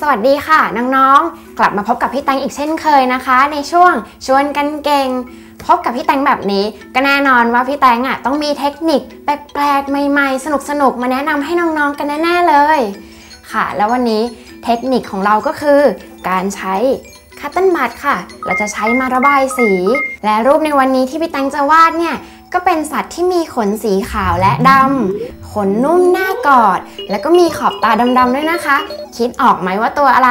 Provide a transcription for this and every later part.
สวัสดีค่ะ น้องๆ กลับมาพบกับพี่แตงอีกเช่นเคยนะคะ ในช่วงชวนกันเก่ง พบกับพี่แตงแบบนี้ ก็แน่นอนว่าพี่แตงอะต้องมีเทคนิคแปลกๆ ใหม่ๆ สนุกๆ มาแนะนำให้น้องๆ กันแน่ๆเลย ค่ะ แล้ววันนี้เทคนิคของเราก็คือ การใช้คัตเติ้ลบัตค่ะ เราจะใช้มาระบายสี และรูปในวันนี้ที่พี่แตงจะวาดเนี่ย ก็เป็นสัตว์ที่มีขนสีขาวและดำ ขนนุ่มหน้ากอด แล้วก็มีขอบตาดำๆด้วยนะคะ คิดออกไหมว่าตัวอะไร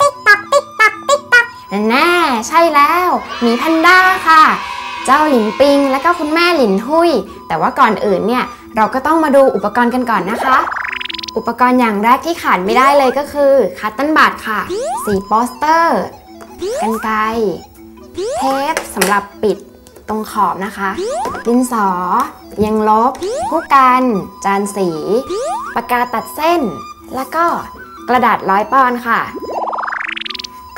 ติ๊กตักติ๊กตักติ๊กตักแน่ใช่แล้วหมีแพนด้าค่ะ เจ้าหลินปิง และก็คุณแม่หลินหุย แต่ว่าก่อนอื่นเนี่ยเราก็ต้องมาดูอุปกรณ์กันก่อนนะคะ อุปกรณ์อย่างแรกที่ขาดไม่ได้เลยก็คือคัตเติ้ลบัตค่ะ สีโปสเตอร์กันไกรเทปสำหรับปิด ตรงขอบนะคะดินสอ ยังลบ ผู้กัน จานสี ปากกาตัดเส้น แล้วก็กระดาษร้อยปอนค่ะ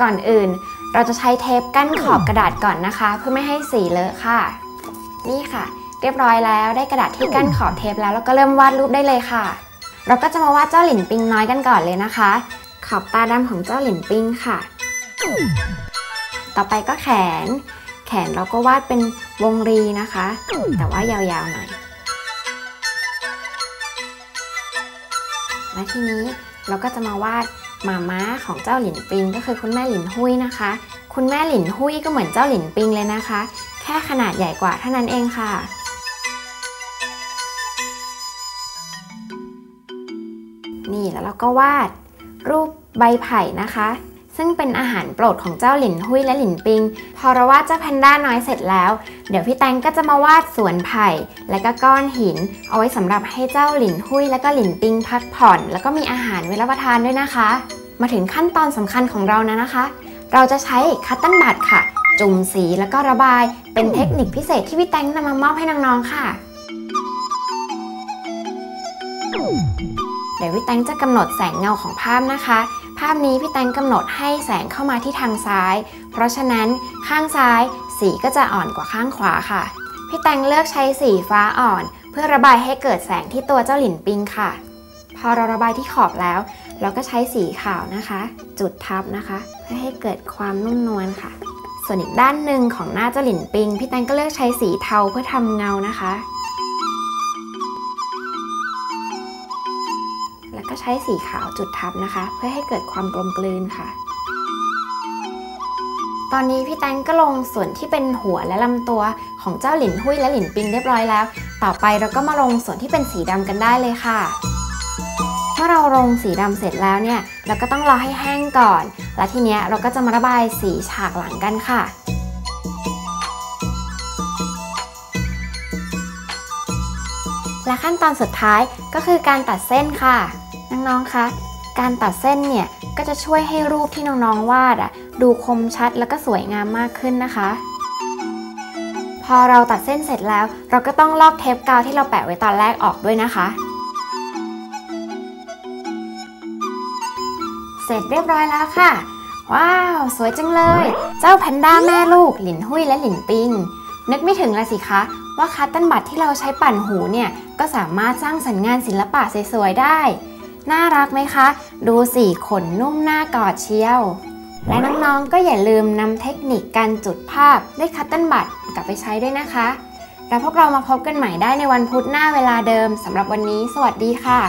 ก่อนอื่นเราจะใช้เทปกั้นขอบกระดาษก่อนนะคะ เพื่อไม่ให้สีเลอะค่ะ นี่ค่ะ เรียบร้อยแล้วได้กระดาษที่กั้นขอบเทปแล้วเราก็เริ่มวาดรูปได้เลยค่ะ เราก็จะมาวาดเจ้าหลินปิงน้อยกันก่อนเลยนะคะ ขอบตาดำของเจ้าหลินปิงค่ะ ต่อไปก็แขน ขนเราก็วาดเป็นวงรีนะคะ แต่ว่ายาวๆหน่อย และทีนี้เราก็จะมาวาดหมาม้าของเจ้าหลินปิง ก็คือคุณแม่หลินหุยนะคะ คุณแม่หลินหุยก็เหมือนเจ้าหลินปิงเลยนะคะ แค่ขนาดใหญ่กว่าเท่านั้นเองค่ะนี่แล้วเราก็วาดรูปใบไผ่นะคะ ซึ่งเป็นอาหารโปรดของเจ้าหลินหุยและหลินปิง พอเราวาดเจ้าแพนด้าน้อยเสร็จแล้ว เดี๋ยวพี่แตงก็จะมาวาดสวนไผ่และก็ก้อนหิน เอาไว้สำหรับให้เจ้าหลินหุยและก็หลินปิงพักผ่อน แล้วก็มีอาหารไว้รับประทานด้วยนะคะ มาถึงขั้นตอนสำคัญของเรานะนะคะ เราจะใช้คัตติ้ลบัตค่ะ จุ่มสีแล้วก็ระบาย เป็นเทคนิคพิเศษที่พี่แตงนำมามอบให้น้องๆค่ะเดี๋ยวพี่แตงจะกำหนดแสงเงาของภาพนะคะาพนี้พี่แตงกำหนดให้แสงเข้ามาที่ทางซ้าย เพราะฉะนั้นข้างซ้ายสีก็จะอ่อนกว่าข้างขวาค่ะ พี่แตงเลือกใช้สีฟ้าอ่อน เพื่อระบายให้เกิดแสงที่ตัวเจ้าหลินปิงค่ะ พอเราระบายที่ขอบแล้ว เราก็ใช้สีขาวนะคะ จุดทับนะคะ เพื่อให้เกิดความนุ่มนวลค่ะ ส่วนอีกด้านหนึ่งของหน้าเจ้าหลินปิง พี่แตงก็เลือกใช้สีเทาเพื่อทำเงานะคะ ก็ใช้สีขาวจุดทับนะคะ เพื่อให้เกิดความกลมกลืนค่ะ ตอนนี้พี่แตงก็ลงส่วนที่เป็นหัวและลำตัวของเจ้าหลินหุ้ยและหลินปิงเรียบร้อยแล้ว ต่อไปเราก็มาลงส่วนที่เป็นสีดำกันได้เลยค่ะเมื่อเราลงสีดำเสร็จแล้วเนี่ย เราก็ต้องรอให้แห้งก่อน และทีเนี้ยเราก็จะมาระบายสีฉากหลังกันค่ะและขั้นตอนสุดท้ายก็คือการตัดเส้นค่ะ น้องๆ คะ การตัดเส้นเนี่ยก็จะช่วยให้รูปที่น้องๆ วาดอะดูคมชัดแล้วก็สวยงามมากขึ้นนะคะ พอเราตัดเส้นเสร็จแล้ว เราก็ต้องลอกเทปกาวที่เราแปะไว้ตอนแรกออกด้วยนะคะ เสร็จเรียบร้อยแล้วค่ะ ว้าว สวยจังเลย เจ้าแพนด้าแม่ลูก หลินหุยและหลินปิง นึกไม่ถึงเลยสิคะว่าคัตติ้ลบัตที่เราใช้ปั่นหูเนี่ยก็สามารถสร้างสรรค์งานศิลปะสวยๆได้ น่ารักไหมคะ ดูสีขนนุ่มหน้ากอดเชียว และน้องๆก็อย่าลืมนำเทคนิคการจุดภาพด้วยคัตเติ้ลบัตกลับไปใช้ด้วยนะคะ แล้วพวกเรามาพบกันใหม่ได้ในวันพุธหน้าเวลาเดิมสำหรับวันนี้ สวัสดีค่ะ